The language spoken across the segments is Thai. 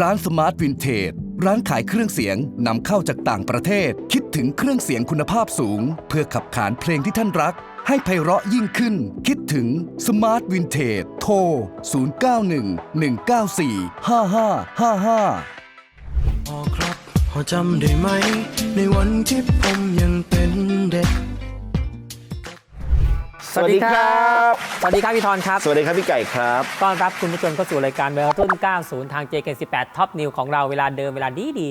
ร้านสมาร์ทวินเทจร้านขายเครื่องเสียงนำเข้าจากต่างประเทศ คิดถึงเครื่องเสียงคุณภาพสูง เพื่อขับขานเพลงที่ท่านรัก ให้ไพเราะยิ่งขึ้น คิดถึงสมาร์ทวินเทจโทร 0911945555พอครับ พอจำได้ไหม ในวันที่ผมยังเป็นเด็ก สวัสดีครับ สวัสดีครับพี่ธรครับ สวัสดีครับพี่ไก่ครับ ต้อนรับคุณผู้ชมเข้าสู่รายการเวลาต้น90 ทาง JK18 Top New ของเราเวลาเดิมเวลาดีดี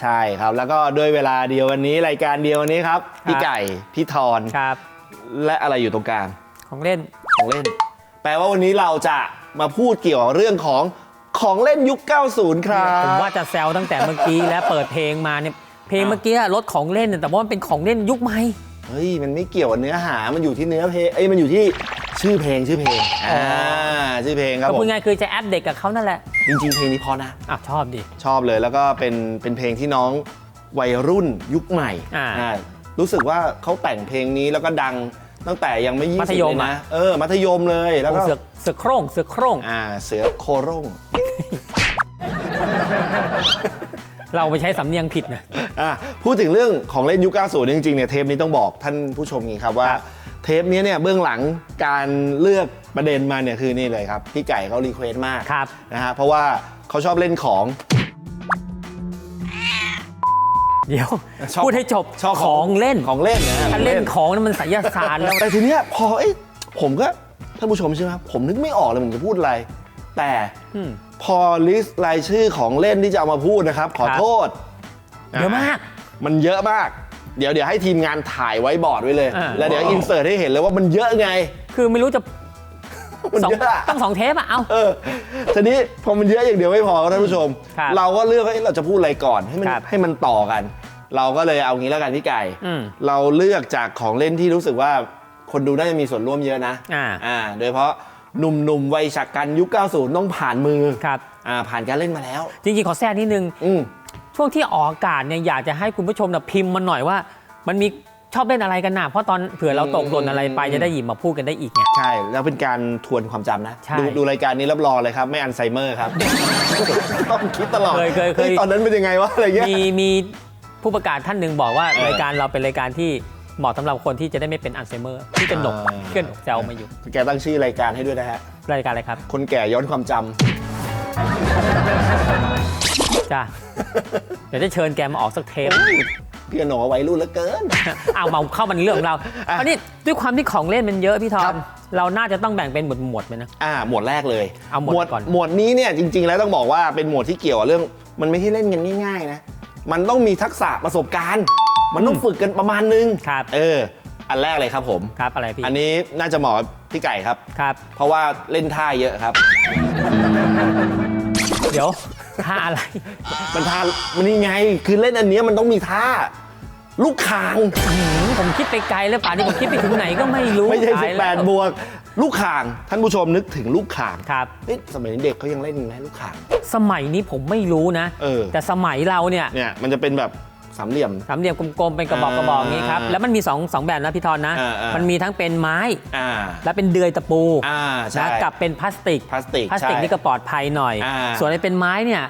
ใช่ครับ แล้วก็ด้วยเวลาเดียววันนี้รายการเดียววันนี้ครับ พี่ไก่ พี่ทอนๆครับ และอะไรอยู่ตรงกลาง ของเล่น ของเล่น แปลว่าวันนี้เราจะมาพูดเกี่ยวกับเรื่องของของเล่นยุค 90 ครับ ผมว่าจะแซวตั้งแต่เมื่อกี้และเปิดเพลงมาเนี่ย เพลงเมื่อกี้รถของเล่นเนี่ยแต่ว่ามันเป็นของเล่นยุคใหม่ เฮ้ยมันไม่เกี่ยวกับเนื้อหา มันอยู่ที่เนื้อเพลงเอ้ยมันอยู่ที่ชื่อเพลงชื่อเพลงอ่าชื่อเพลงครับก็ผพูมดง่ายคือจะแอปเด็กกับเขานั่นแหละจริงๆเพลงนี้เพอนะ อะชอบดิ ชอบเลยแล้วก็เป็นเป็นเพลงที่น้องวัยรุ่นยุคใหม่อ่าอ่ารู้สึกว่าเขาแต่งเพลงนี้แล้วก็ดังตั้งแต่ยังไม่ยี่มัสิธบยเลมยอะนะเออมัธยมเลยแล้วก็เสือกเสือกโคร่งเสือกโคร่งอ่าเสือโคโร่ง เราไปใช้สำเนียงผิดนะ อะพูดถึงเรื่องของเล่นยุค 90เนี่ยจริงๆเนี่ยเทปนี้ต้องบอกท่านผู้ชมงี้ครับว่าครับเทปนี้เนี่ยเบื้องหลังการเลือกประเด็นมาเนี่ยคือนี่เลยครับ พี่ไก่เขารีเควสต์มากครับ นะฮะเพราะว่าเขาชอบเล่นของ เดี๋ยว ชอบพูดให้จบชอบของเล่นของเล่นนะถ้าเล่นของนั้นมันไสยศาสตร์แล้ว แต่ทีเนี้ยพอเอ้ยผมก็ท่านผู้ชมใช่ไหมครับผมนึกไม่ออกเลยผมจะพูดอะไร แต่อืม พอลิสต์รายชื่อของเล่นที่จะเอามาพูดนะครับ ขอครับโทษเยอะมาก มันเยอะมาก เดี๋ยวเดี๋ยวให้ทีมงานถ่ายไว้บอร์ดไว้เลย อ่า แล้วเดี๋ยวอินเสิร์ตให้เห็นเลยว่ามันเยอะไง คือไม่รู้จะมันสองเยอะอะ ต้องสองเทปอะเอา เออทีนี้พอมันเยอะอย่างเดียวไม่พอท่านผู้ชม ครับเราก็เลือกว่าเอ๊ะเราจะพูดอะไรก่อนให้มันครับให้มันต่อกัน เราก็เลยเอางี้แล้วกันพี่ไก่อืมเราเลือกจากของเล่นที่รู้สึกว่าคนดูน่าจะมีส่วนร่วมเยอะนะอ่าอ่าโดยเฉพาะ หนุ่มๆวัยฉักกันยุค 90 ต้องผ่านมือครับอ่าผ่านการเล่นมาแล้ว จริงๆ ขอแทรกนิดนึงอืมช่วงที่ออกอากาศเนี่ยอยากจะให้คุณผู้ชมนะพิมพ์มาหน่อยว่า มันมีชอบเล่นอะไรกันนะเพราะตอนเผื่อเราตกหล่นอะไรไปอืมจะได้หยิบมาพูดกันได้อีกไง ใช่แล้วเป็นการทวนความจำนะใช่ดูดูรายการนี้รับรองเลยครับ ไม่อัลไซเมอร์ครับ ต้องคิดตลอดเคยเคยเคย ฮ้ตอนนั้นเป็นยังไงวะอะไรเงี้ย มีมีผู้ประกาศท่านหนึ่งบอกว่าเออ รายการเราเป็นรายการที่ เหมาะสำหรับคนที่จะได้ไม่เป็นอัลไซเมอร์ ที่กระหนกอ่าที่กระหนกแซวมาอยู่แกตั้งชื่อรายการให้ด้วยนะฮะ รายการอะไรครับคนแก่ย้อนความจำจ้าเดี๋ยวจะเชิญแกมาออกสักเทป พี่กนกวัยรุ่นเหลือเกิน เอามาเข้ามันเรื่องของเราอะอันนี้ด้วยความที่ของเล่นมันเยอะพี่ทอครัมบ เราน่าจะต้องแบ่งเป็นหมวดหมวดๆไปนะ อ่า หมวดแรกเลยเอาหมวดก่อน หมวดนี้เนี่ยจริง ๆ แล้วต้องบอกว่าเป็นหมวดที่เกี่ยวกับเรื่อง มันไม่ใช่เล่นกันง่าย ๆ นะ มันต้องมีทักษะประสบการณ์ มันต้องฝึกกันประมาณนึงครับ เออ อันแรกเลยครับผม ครับอะไรพี่อันนี้น่าจะเหมาะกับพี่ไก่ครับ ครับเพราะว่าเล่นท่าเยอะครับ เดี๋ยวท่าอะไร มันท่ามันนี่ไง คือเล่นอันเนี้ยมันต้องมีท่า ลูกคาง ผมคิดไปไกลแล้วป่านนี้ผมคิดไปถึงไหนก็ไม่รู้ไม่ใช่ ตายแล้ว18 บวก ลูกคาง ท่านผู้ชมนึกถึงลูกคางครับ เอ๊ะสมัยเด็กเขายังเล่นไหมลูกคาง สมัยนี้ผมไม่รู้นะ เออ แต่สมัยเราเนี่ย เนี่ยมันจะเป็นแบบ สามเหลี่ยม สามเหลี่ยมกลมๆเป็นกระบอกกระบอกอย่างนี้ครับอ่าแล้วมันมีสองสองแบบนะพี่ทอนนะ อ่าอ่ามั มันมีทั้งเป็นไม้ อ่าและเป็นเดือยตะปูอ่าใช่นะกับเป็นพลาสติกพลาสติกพลาสติกใช่ นี่ก็ปลอดภัยหน่อย อ่า ส่วนไอ้เป็นไม้เนี่ย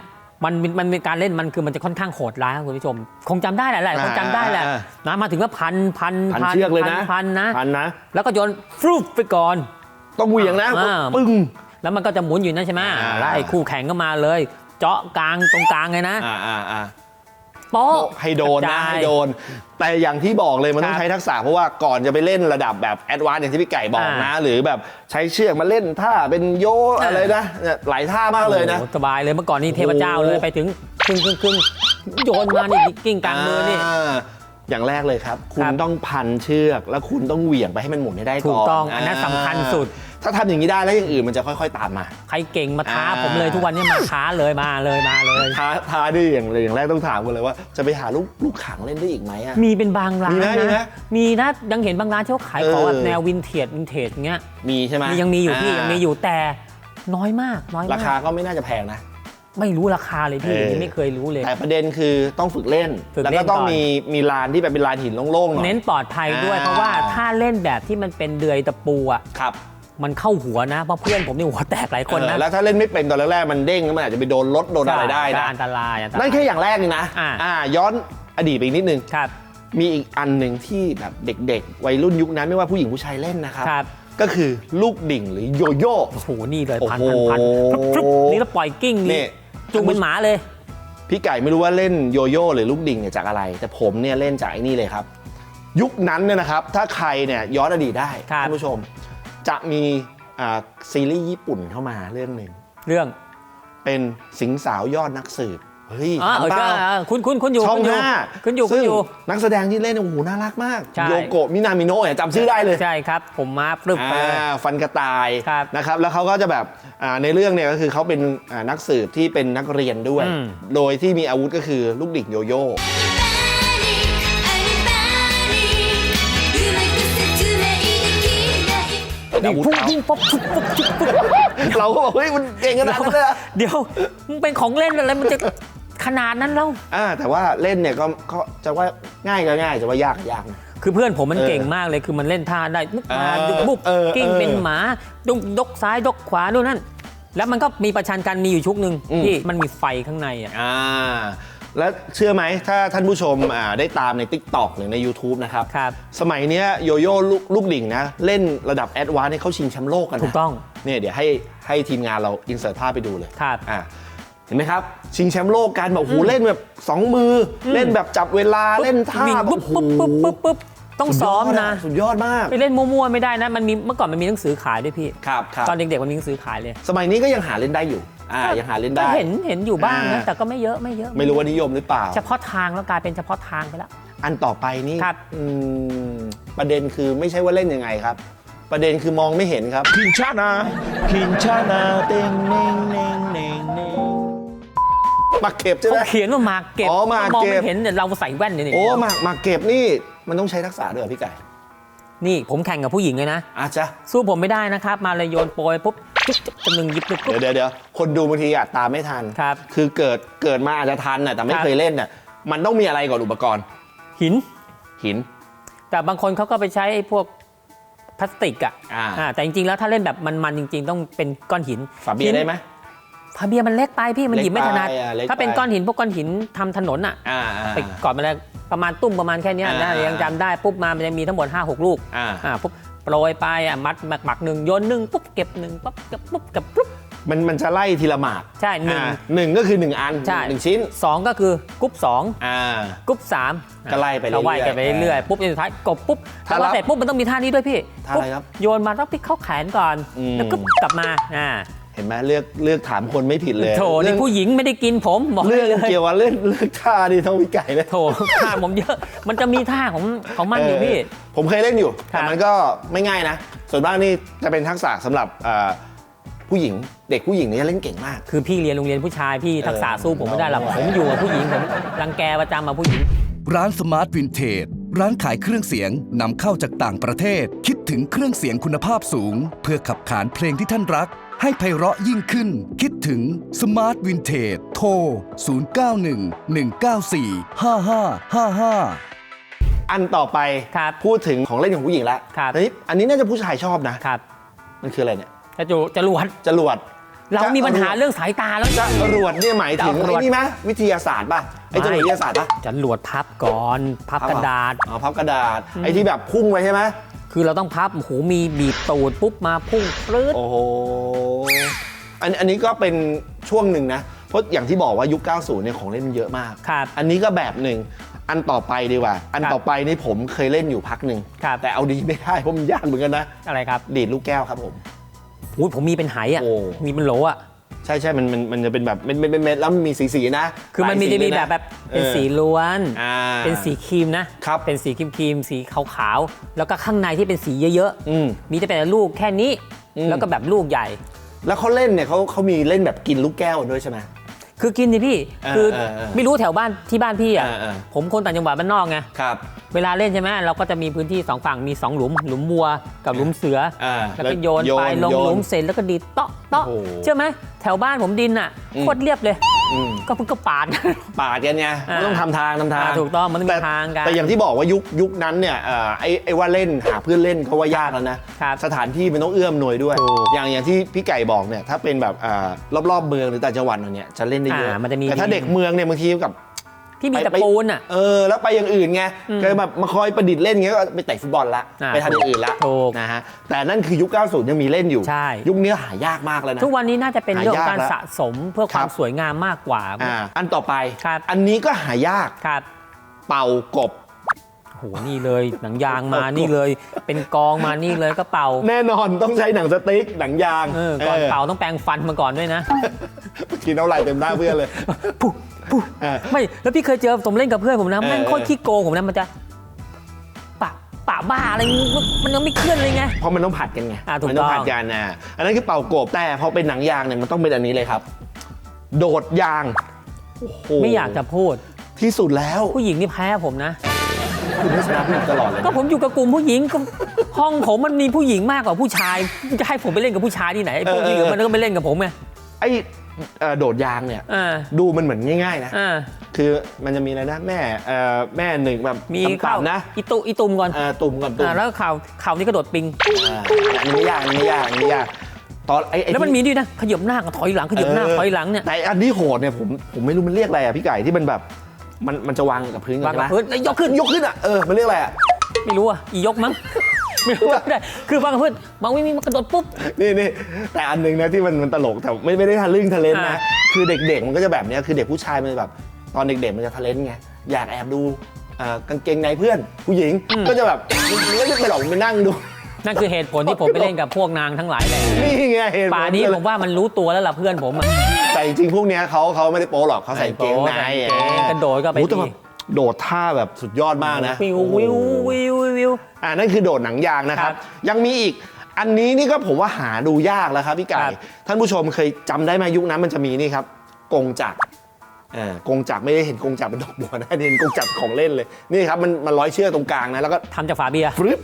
มันมันมันเป็นการเล่นมันคือมันจะค่อนข้างโหดร้ายครับคุณผู้ชม คงจำได้แหละหลายคนจำได้แหละอ่านะมาถึงว่าพันพันพันเชือกเลยนะพันนะ พันนะ แล้วก็โยนฟรุบไปก่อน ต้องเหวี่ยงนะอ่า ปึ้ง แล้วมันก็จะหมุนอยู่นั่นใช่ไหมอ่า แล้วไอ้คู่แข่งก็มาเลย เจาะกลางตรงกลางเลยนะ อ่าอ่าอ่า โป๊ะ ให้โดนกรนะจายให้โดน แต่อย่างที่บอกเลยมันต้อครังบใช้ทักษะเพราะว่าก่อนจะไปเล่นระดับแบบแอดวานซ์อย่างที่พี่ไก่บอกนะ หรือแบบใช้เชือกมาเล่นท่าเป็นโยอ่าอะไรนะเนี่ยหลายท่ามากเลยนะโอ้โหสบายเลยเมื่อก่อนนี่เทพเจ้าเลยโอ้โหไปถึงครึ่งครึ่งครึ่งโยนมานี่กิ้งกลางมือนี่าอย่างแรกเลยครับ คุณครับต้องพันเชือก แล้วคุณต้องเหวี่ยงไปให้มันหมุนให้ได้ก่อนถูกต้องอันนั้นสำคัญสุด ถ้าทำอย่างนี้ได้แล้วอย่างอื่นมันจะค่อย ๆ ตามมา ใครเก่งมาท้าอ่า ผมเลยทุกวันนี้มาท้าเลยมาเลยมาเลย ท้าท้าดิอย่างอย่างแรกต้องถามกันเลยว่าจะไปหาลูกลูกขังเล่นได้อีกไหมอะ มีเป็นบางร้านมีไหมมีไหมนะมีนะยังเห็นบางร้านที่เขาขายของแบบเออแนววินเทจวินเทจเงี้ยมีใช่ไหมมียังมีอยู่พี่ายังมีอยู่แต่น้อยมากน้อยราคามากก็ไม่น่าจะแพงนะ ไม่รู้ราคาเลยพี่เออนี่ไม่เคยรู้เลย แต่ประเด็นคือต้องฝึกเล่น ฝึกแล้วเล่ก็นต้องก่อน มีมีลานที่แบบเป็นลานหินโล่งๆหน่อย เน้นปลอดภัยด้วยอ่า เพราะว่าถ้าเล่นแบบที่มันเป็นเดือยตะปูอะครับ มันเข้าหัวนะเพราะเพื่อนผมนี่หัวแตกหลายคนเอนะอแล้วถ้าเล่นไม่เป็นตอนแรกๆมันเด้งแล้วมันอาจจะไปโดนรถโดนอะไรได้ใช่นะอันตรายอันตราย นั่นแค่อย่างแรกนี่นะอ่าย้อนอดีตไปอีกนิดนึง ครับ มีอีกอันหนึ่งที่แบบเด็กๆ วัยรุ่นยุคนั้นไม่ว่าผู้หญิงผู้ชายเล่นนะครับ ครับ ก็คือลูกดิ่งหรือโยโย่ โอ้โห นี่เลยพันโอ้พันโหพันฟรึบนี่แล้วปล่อยกิ้งนี่ นี่จุงเป็นหมาเลย พี่ไก่ไม่รู้ว่าเล่นโยโย่หรือลูกดิ่งเนี่ยจากอะไร แต่ผมเนี่ยเล่นจากไอ้นี่เลยครับ ยุคนั้นเนี่ยนะครับ ถ้าใครเนี่ยย้อนอดีตได้ครับ ท่านผู้ชม จะมีอ่าซีรีส์ญี่ปุ่นเข้ามาเรื่องหนึ่งเรื่องเป็นสิงสาวยอดนักสืบเฮ้ยอ๋อทันเออเปล่าเออคุณคุณคุณอยู่ช่องคุณอยู่ห้าคุณอยู่คุซึ่ณงอยู่ นักแสดงที่เล่นเนี่ยโอ้โหน่ารักมาก ใช่ โยโกะมินามิโนะเนี่ยจำชื่อได้เลย ใช่ครับ ผมมาปรึบไปอ่าฟันกระต่ายครับนะครับแล้วเขาก็จะแบบอ่าในเรื่องเนี่ยก็คือเขาเป็นอ่านักสืบที่เป็นนักเรียนด้วย อืม โดยที่มีอาวุธก็คือลูกดิ่งโยโย่ นี่อาวุธพุ่งเขาพุ่งป๊บปุ๊บปุ๊บปุ๊บปุ๊บเราก็บอกเฮ้ยมันเก่งขนาดนั้นเลยเหรอเดี๋ยวมึงเป็นของเล่นอะไรมันจะขนาดนั้นแล้วอ่าแต่ว่าเล่นเนี่ยก็ก็จะว่าง่ายก็ง่ายจะว่ายากก็ยากนะคือเพื่อนผมมันเออเก่งมากเลยคือมันเล่นท่าได้มุกมาเออยุกบุกเออกิ้งเออเป็นหมาดุกยกซ้ายยกขวาด้วยนั่นแล้วมันก็มีประชันกันมีอยู่ชุกหนึ่งอืมที่มันมีไฟข้างในอะอ่า แล้วเชื่อไหมถ้าท่านผู้ชมอ่าได้ตามใน Tik t o อกหรือใน YouTube นะครับ ครับ สมัยเนี้ยโยโย่ลูกลูกดิ่งนะ เล่นระดับแอดวานซ์เนี่ยเขาชิงแชมป์โลกกันนะถูกต้อง เนี่ยเดี๋ยวให้ให้ทีมงานเราอินเสิร์ตภาพไปดูเลย ครับ อ่าเห็นไหมครับ ชิงแชมป์โลกกันแบบโอ้โหเล่นแบบ2มืออเล่นแบบจับเวลาเล่นท่าวิ่งแบบปุ๊บโอ้โหปุ๊บปุ๊บปุ๊บปุ๊บต้องซ้อมนะ สุดยอดมากไปเล่นมั่วๆไม่ได้นะ มันมีเมื่อก่อนมันมีหนังสือขายด้วยพี่ ครับครับตอนเด็กๆมันมีหนังสือขายเลย สมัยนี้ก็ยังหาเล่นได้อยู่ อ่ายังหาเล่นก็ได้ เห็นเห็นอยู่บ้างนะอ่า แต่ก็ไม่เยอะไม่เยอะไม่รู้ว่านิยมหรือเปล่า เฉพาะทางแล้วกลายเป็นเฉพาะทางไปแล้ว อันต่อไปนี่ครับ อืมประเด็นคือไม่ใช่ว่าเล่นยังไงครับ ประเด็นคือมองไม่เห็นครับพินชานาพินชานาเต็งเน่งเน่งเน่งเน่งมาเก็บใช่ไหมเขาเขียนว่าหมากเก็บอ๋อหมากมองเก็ไม่บเห็นเนี่ยเราใส่แว่นเนี่ยโอ้มามาเก็บนี่มันต้องใช้ทักษะด้วยเหรอพี่ไก่นี่ผมแข่งกับผู้หญิงเลยนะ อาจจะสู้ผมไม่ได้นะครับ มาเลยโยนโปรยปุ๊บ จุ๊บจุ๊บจำหนึ่งหยิบปุ๊บปุ๊บเดี๋ยวเดี๋ยวเดี๋ยวคนดูบางทีอาจตามไม่ทันครับ คือเกิดเกิดมาอาจจะทันน่ะแต่ไม่ครับเคยเล่นน่ะมันต้องมีอะไรก่อนอุปกรณ์หิน หิน แต่บางคนเขาก็ไปใช้ไอ้พวกพลาสติกอะอ่า อ่าแต่จริงๆแล้วถ้าเล่นแบบมันๆจริง ๆ ต้องเป็นก้อนหินฝาเบียร์ได้ไหม ฝาเบียร์มันเล็กไปพี่มันหยิบไม่ถนัด เล็กไปอะเล็กไป ถ้าเป็นก้อนหินพวกก้อนหินทำถนนอะอ่าอ่า ไปก่อนมาแล้วประมาณตุ้มประมาณแค่เนี้ยอ่านะยังจำได้ปุ๊บมามันจะมีทั้งหมด5 6 ลูกอ่าอ่าปุ๊บ โปรยไปอะมัดหมักหมักหนึ่งโยนหนึ่งปุ๊บเก็บหนึ่งปุ๊บเก็บปุ๊บเก็บปุ๊บมันมันจะไล่ทีละหมากใช่หนึ่งอ่าหนึ่งก็คือหนึ่งอันใช่หนึ่งชิ้นสองก็คือกรุ๊ปสองอ่า กรุ๊ปสามก็ไล่ไปเรื่อยๆก็ไล่กันไปเรื่อยๆปุ๊บสุดท้ายกบปุ๊บถ้าแล้วรับเสร็จปุ๊บมันต้องมีท่านี้ด้วยพี่ท่าอะไรครับโยนมาต้องพลิกเข้าแขนก่อนอืม แล้วก็กลับมาอ่า เห็นไหมเลือกเลือกถามคนไม่ผิดเลยโถเรื่นี่องผู้หญิงไม่ได้กินผมบอกให้เรื่องเลยเกี่ยวกับเรื่องเลือกท่านี่ต้องพี่ไก่เลยโถท่าผมเยอะ มันจะมีท่าของของมันอยู่พี่เผมเคยเล่นอยู่ครับแต่มันก็ไม่ง่ายนะ ส่วนมากนี่จะเป็นทักษะสำหรับเอ่อผู้หญิงเด็กผู้หญิงนี่จะเล่นเก่งมาก คือพี่เรียนโรงเรียนผู้ชายพี่ทักษะสู้ผมไม่ได้หรอกเออผมอยู่กับผู้หญิงผมรังแกประจำมาผู้หญิง ร้านสมาร์ทวินเทจร้านขายเครื่องเสียงนำเข้าจากต่างประเทศ คิดถึงเครื่องเสียงคุณภาพสูง เพื่อขับขานเพลงที่ท่านรัก ให้ไพเราะยิ่งขึ้น คิดถึงสมาร์ทวินเทจโทร 0911945555อันต่อไปครับพูดถึงของเล่นของผู้หญิงแล้วครับ อันนี้อันนี้น่าจะผู้ชายชอบนะ ครับมันคืออะไรเนี่ยจะจูจะรวดจรวดเรามีปัญหาเรื่องสายตาแล้ว จรวดเนี่ยหมายถึงจรวด ไอ้นี่ไหมวิทยาศาสตร์ป่ะไอ้จรวดวิทยาศาสตร์ป่ะจะรวดพับก่อน พับกระดาษ อ๋อพับกระดาษไอ้ที่แบบพุ่งไว้ใช่ไหมคือเราต้องพับโอ้โหมีบีบตูดปุ๊บมาพุ่งปลื้ดโอ้โห อันอันนี้ก็เป็นช่วงหนึ่งนะ เพราะอย่างที่บอกว่ายุค 90 เนี่ยของเล่นมันเยอะมาก ครับ อันนี้ก็แบบหนึ่ง อันต่อไปดีกว่า อันครับต่อไปนี่ผมเคยเล่นอยู่พักหนึ่ง ครับ แต่เอาดีไม่ได้เพราะมันยากเหมือนกันนะ อะไรครับดีดลูกแก้วครับผม อุ้ยผมมีเป็นไหอะ โอ้ มีเป็นโหลอะ ใช่ใช่มันมันมันจะเป็นแบบเม็ดเม็ดเม็ดเม็ดแล้วมันมีสีสีๆนะคือมันมีหลายจะมีเลยแบนะบแบบเป็นออสีล้วน อ่าเป็นสีครีมนะครับเป็นสีครีมครีมๆสีขาวๆ แล้วก็ข้างในที่เป็นสีเยอะอืมๆมีจะเป็นลูกแค่นี้ อืม แล้วก็แบบลูกใหญ่ แล้วเขาเล่นเนี่ยเขาเขามีเล่นแบบกินลูกแก้วด้วยใช่ไหม คือกินดิพี่ เออคือเออเออไม่รู้แถวบ้านที่บ้านพี่อะ เออเออ ผมคนต่างจังหวัดบ้านนอกไง ครับ เวลาเล่นใช่ไหมเราก็จะมีพื้นที่สองฝั่งมีสองหลุม หลุมวัวกับหลุมเสือ อ่าแล้วก็โยนไปลงโยหลุมเสร็จแล้วก็ดีดเตาะเตาะโอ้โหเชื่อไหมแถวบ้านผมดินอะอืม โคตรเรียบเลยอืม ก็เพิ่งก็ปาดกันปาดกันไงอ่ามันต้องทำทางทำทางอ่าถูกต้องมันต้องมีแต่ทางกันแต่อย่างที่บอกว่ายุคยุคนั้นเนี่ยเอ่อไอ้ไอ้ว่าเล่นหาเพื่อนเล่นก็ว่ายากแล้วนะครับสถานที่มันต้องเอื้อมหน่วยด้วย ถูกอย่างอย่างที่พี่ไก่บอกเนี่ยถ้าเป็นแบบอ่ารอบๆเมืองหรือต่างจังหวัดเนี่ยจะเล่นได้เยอะอ่ามันจะมีแต่ถ้าเด็กเมืองเนี่ยบางทีกับ ที่มีแต่ไปปูนอะ เออ แล้วไปอย่างอื่นไงอืมเคยแบบมาคอยประดิษฐ์เล่นเงี้ยก็ไปเตะฟุตบอลละอ่าไปทำอย่างอื่นละถูก นะฮะแต่นั่นคือยุค 90 ยังมีเล่นอยู่ ใช่ ยุคนี้หายากมากแล้วนะ ทุกวันนี้น่าจะเป็นหาเรื่องของยากการแล้วสะสมเพื่อความครับ สวยงามมากกว่า อ่าอันต่อไป ครับ อันนี้ก็หายากครับเป่ากบโหนี่เลยหนังยางมานี่เลย เป็นกองมานี่เลยก็เป่าแน่นอนต้องใช้หนังสติ๊กหนังยางเออก่อนเออเป่าต้องแปรงฟันมาก่อนด้วยนะ กินเอาไหลเต็มหน้าเพื่อนเลย ปุ๊บปุ๊บเออ ไม่แล้วพี่เคยเจอผมเล่นกับเพื่อนผมนะเออแม่งโคตรขี้โกงผมนะมันจะปะปะบ้าอะไรมันมันยังไม่เคลื่อนเลยไงเพราะมันต้องผัดกันไงอ่าถูกมัต้องต้องผัดกันนะอันนั้นคือเป่ากบแต่พอเป็นหนังยางเนี่ยมันต้องเป็นอันนี้เลยครับ โดดยางโอ้โหไม่อยากจะพูดที่สุดแล้ว ผู้หญิงนี่แพ้ผมนะคุณไม่ชนะผู้หญิงตลอดเลยนะก็ผมอยู่กับกลุ่มผู้หญิงก็ห้องผมมันมีผู้หญิงมากกว่าผู้ชายจะให้ผมไปเล่นกับผู้ชายที่ไหนไอ้พวกที่เหลือมันก็ไม่เล่นกับผมไงไอ้ เอ่อโดดยางเนี่ย อ่าดูมันเหมือนง่าย ๆ นะ อ่าคือมันจะมีอะไรนะแม่เอ่อแม่หนึ่งแบบมีเข้าต่ำๆนะอีตุอีตุมก่อนเอ่อตุ่มก่อนตุ่มอ่าแล้วก็ข่าวข่าวนี้กระโดดปิง อ่าอันนี้ไม่ยากอันนี้ไม่ยากอันนี้ไม่ยากตอนไอ้ไอ้แล้วมันที่มีด้วยนะขยับหน้ากับถอยหลังขยับหน้าเออถอยหลังเนี่ยแต่อันที่โหดเนี่ยผมผมไม่รู้มันเรียกอะไรอะพี่ไก่ที่มันแบบมันมันจะวางกับพื้นวางกับใช่ไหมพื้นแล้วยกขึ้นยกขึ้นอะเออมันเรียกอะไรอะ ไม่รู้อะอียกมั้ง ไม่รู้ไม่ได้คือวางกับพื้นบางวิมีมันกระโดดปุ๊บ นี่นี่แต่อันหนึงนะที่มันมันตลกแต่ไม่ไม่ได้ทะลึ่งทะเลนนะ อ่า คือเด็กๆมันก็จะแบบเนี้ยคือเด็กผู้ชายมันจะแบบ ตอนเด็กๆมันจะทะเลนไงอยากแอบดูเอ่อกางเกงในเพื่อนผู้หญิงก็จะแบบมันก็จะไปหลอกไปนั่งดู นั่นคือเหตุผลที่ผมไปเล่นกับพวกนางทั้งหลายแหละนี่ไงเหตุผลป่านี้ผมว่ามันรู้ตัวแล้วล่ะเพื่อนผมอะแต่จริงๆพวกเนี้ยเขาเขาไม่ได้โป๊หรอกเขาใส่เกงในใส่เกงกระโดดก็ไปโอ้แต่ดีแบบโดดท่าแบบสุดยอดมากนะ วิววิววิว วิว อ่านั่นคือโดดหนังยางนะครับครับ ยังมีอีกอันนี้นี่ก็ผมว่าหาดูยากแล้วครับพี่ไก่ครับท่านผู้ชมเคยจำได้ไหมยุคนั้นมันจะมีนี่ครับกงจักรอ่ากงจักรไม่ได้เห็นกงจักรเป็นดอกบัวนะเห็นกงจักรของเล่นเลยนี่ครับมันมันร้อยเชือกตรงกลางนะแล้วก็ทำจากฝาเบียร์ฟรึบ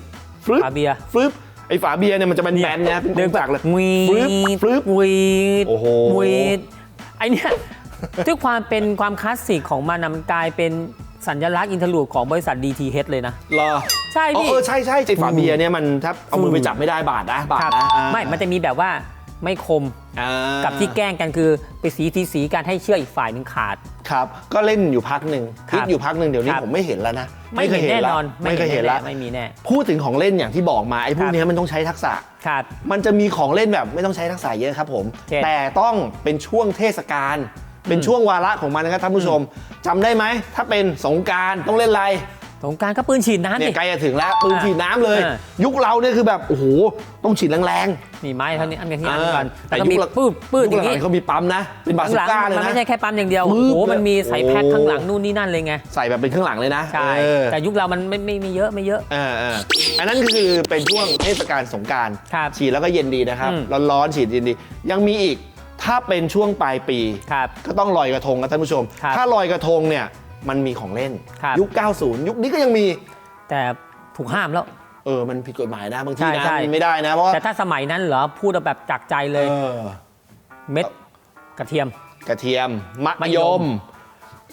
ฟรึบฝาเบียร์ฟรึบไอ้ฝาเบียร์เนี่ยมันจะเป็นแบนๆนะเป็นกงจักรเลยวีฟรึบฟรึบวีดโอ้โหวีดไอเนี่ยด้วยความเป็นความคลาสสิกของมันนะมันกลายเป็น สัญลักษณ์อินเทอร์ลูดของบริษัท DTH เลยนะเหรอใช่อ๋อพี่ เออใช่ใช่ไอ้ฝาเบียร์เนี่ยมันถ้าเอามือไปจับไม่ได้บาดนะบาดครับนะอ่าไม่มันจะมีแบบว่าไม่คมอ่ากับที่แกล้งกันคือไปสีทีสีการให้เชื่อกอีกฝ่ายหนึ่งขาด ครับ ก็เล่นอยู่พักหนึ่งครับคิดอยู่พักหนึ่งเดี๋ยวนี้ครับ ผมไม่เห็นแล้วนะไม่เห็นแน่นอนไม่เคยเห็นแล้วไม่มีแน่ พูดถึงของเล่นอย่างที่บอกมาไอ้พวคกรับ เนี้ยมันต้องใช้ทักษะ ครับ มันจะมีของเล่นแบบไม่ต้องใช้ทักษะเยอะครับผม เช่น แต่ต้องเป็นช่วงเทศกาล เป็นช่วงวาระของมันนะครับท่านผู้ชมจำได้ไหม ถ้าเป็นสงกรารต้องเล่นอะไร สงกรารก็ปืนฉีดน้ำเนี่ดิ ยใกล้จะถึงแล้วปืนฉีดน้ำเลย อ่า ยุคเราเนี่ยคือแบบโอ้โหต้องฉีดแรงมีไม้เท่านี้อันนี้ๆอันนี้ก่อนแต่แล้วก็ยุมีคหลังปื้ดปื้ดยุอคย่างหลันี้งเขามีปั๊มนะ เป็นบาข้างสุหลังก้าเลยมันนะ ไม่ใช่แค่ปั๊มอย่างเดียวปื๊โอ้ดโหมันมีใส่แพ็คโอ้ ข้างหลังนู่นนี่นั่นเลยไงใส่แบบเป็นข้างหลังเลยนะใช่เออแต่ยุคเรามันไม่ไม่ไม่เยอะไม่เยอะ เออเอออันนั้นก็คือเป็นช่วงเทศกาลสงกรารครับฉีดแล้วก็เย็นดีนะครับ อืม ร้อนๆฉีดเย็นดี ยังมีอีก ถ้าเป็นช่วงปลายปี ครับก็ต้องลอยกระทงครับท่านผู้ชม ครับถ้าลอยกระทงเนี่ยมันมีของเล่น ครับ ยุค 90 ยุคนี้ก็ยังมี แต่ถูกห้ามแล้ว เออ มันผิดกฎหมายนะบางทีใช่นะใช่ มันไม่ได้นะ เพราะว่าแต่ถ้าสมัยนั้นเหรอพูดเอาแบบจากใจเลยเออเม็ดกระเทียม กระเทียมมะมะยยม ม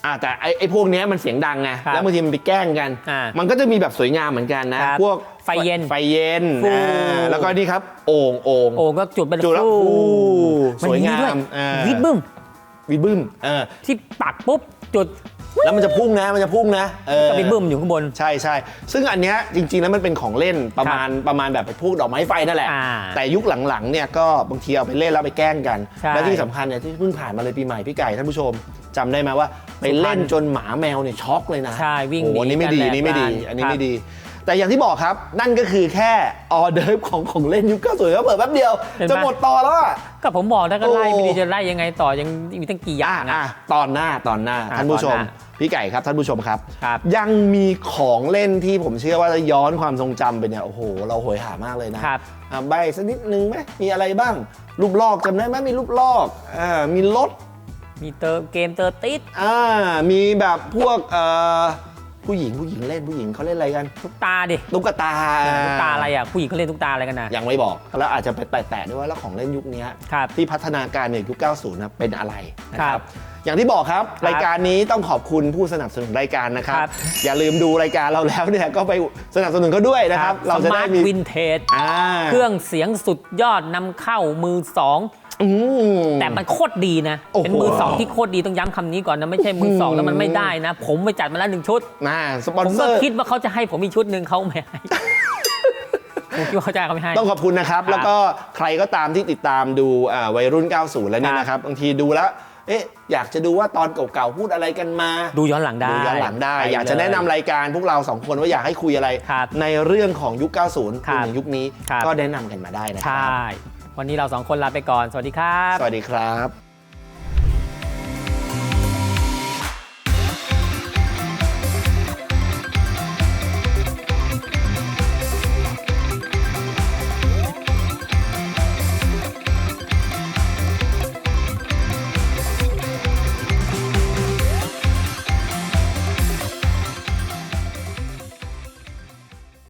อ่าแต่ไอ้ไอ้พวกเนี้ยมันเสียงดังไงครับแล้วบางทีมันไปแกล้งกัน อ่ามัมันก็จะมีแบบสวยงามเหมือนกันนะ ครับพวกไฟเย็นไฟเย็นฟู อ่าแล้วก็นี่ครับโอ่งโอ่ง โอ้ก็จุดไปเลยจุดแล้วฟูฟูสวยงามนด้อ่า วิดบึ้มวิดบึ้มเออ ที่ปักปุ๊บจุด แล้วมันจะพุ่งนะมันจะพุ่งนะเออ ก็วิดบึ้มอยู่ข้างบน ใช่ใช่ ซึ่งอันเนี้ยจริง ๆ แล้วมันเป็นของเล่นประมาณประมาณแบบพวกดอกไม้ไฟนั่นแหละ อ่าแต่ยุคหลังๆเนี่ยก็บางทีเอาไปเล่นแล้วไปแกล้งกัน ใช่และที่สำคัญเนี่ยที่เพิ่งผ่านมาเลยปีใหม่พี่ไก่ท่านผู้ชมจำได้ไหมว่า ไปเล่นจนหมาแมวเนี่ยช็อกเลยนะใช่วิ่งโอ้โหหนีอันนี้ไม่ดีกันอันนี้ไม่ดีแหลกลานอันนี้ครับ ไม่ดี แต่อย่างที่บอกครับนั่นก็คือแค่ออเดิร์ฟของของเล่นยุคเก้าสิบก็เปิดแป๊บเดียว จะหมดต่อแล้วอะ ก็ผมบอกแล้วก็ไล่โอ้ไม่ดีจะไล่ยังไงต่อยังมีตั้งกี่อย่าอะงอะอะตอนหน้าตอนหน้าอะท่านผู้ชมตอนหน้าพี่ไก่ครับท่านผู้ชมครับครับ ยังมีของเล่นที่ผมเชื่อว่าจะย้อนความทรงจำไปเนี่ยโอ้โหเราโหยหามากเลยนะครับอะใบสักนิดนึงไหมมีอะไรบ้าง รูปลอกจำได้ไหมมีรูปลอกอ่ามีรถมีเติมเกมเตอร์ติดอ่ามีแบบพวกเอ่อ ผู้หญิงผู้หญิงเล่นผู้หญิงเขาเล่นอะไรกันทุกตาดิตุ๊กตาทุกตาอะไรอะผู้หญิงเขาเล่นทุกตาอะไรกันนะยังไม่บอกแล้วอาจจะไปแตะๆด้วยว่าแล้วของเล่นยุคเนี้ยครับที่พัฒนาการในยุค 90 นะเป็นอะไรนะคครัรับบอย่างที่บอกครับครับ รายการนี้ต้องขอบคุณผู้สนับสนุนรายการนะครับครับ อย่าลืมดูรายการเราแล้วเนี่ยก็ไปสนับสนุนเขาด้วยนะครับ เราจะได้มีวินเทจอ่าเครื่องเสียงสุดยอดนำเข้ามือสองอืม แต่มันโคตรดีนะโอ้โหเป็นมือสองที่โคตรดีต้องย้ำคำนี้ก่อนนะ ไม่ใช่มือสองแล้วมันไม่ได้นะ ผมไปจัดมาแล้วหนึ่งชุดน่าสปผอนมเซก็อร์คิดว่าเขาจะให้ผมอีกชุดหนึ่งเขาไม่ให้ผมคิดว่าเขาจะให้เขาไม่ให้ต้องขอบคุณนะครับครับ แล้วก็ใครก็ตามที่ติดตามดูอ่าวัยรุ่น 90 แล้วเนี่ยครับนะครับบางทีดูแล้วเอ๊ะอยากจะดูว่าตอนเก่าๆพูดอะไรกันมา ดูย้อนหลังได้ดูย้อนหลังได้ปอยากจะแนะนำรายการพวกเราสองคนว่าอยากให้คุยอะไรครับในเรื่องของยุค 90ครัรวบมถึงยุคนี้ครับก็แนะนำกันมาได้นะคใช่รับ วันนี้เราสองคนลาไปก่อน สวัสดีครับ สวัสดีครับ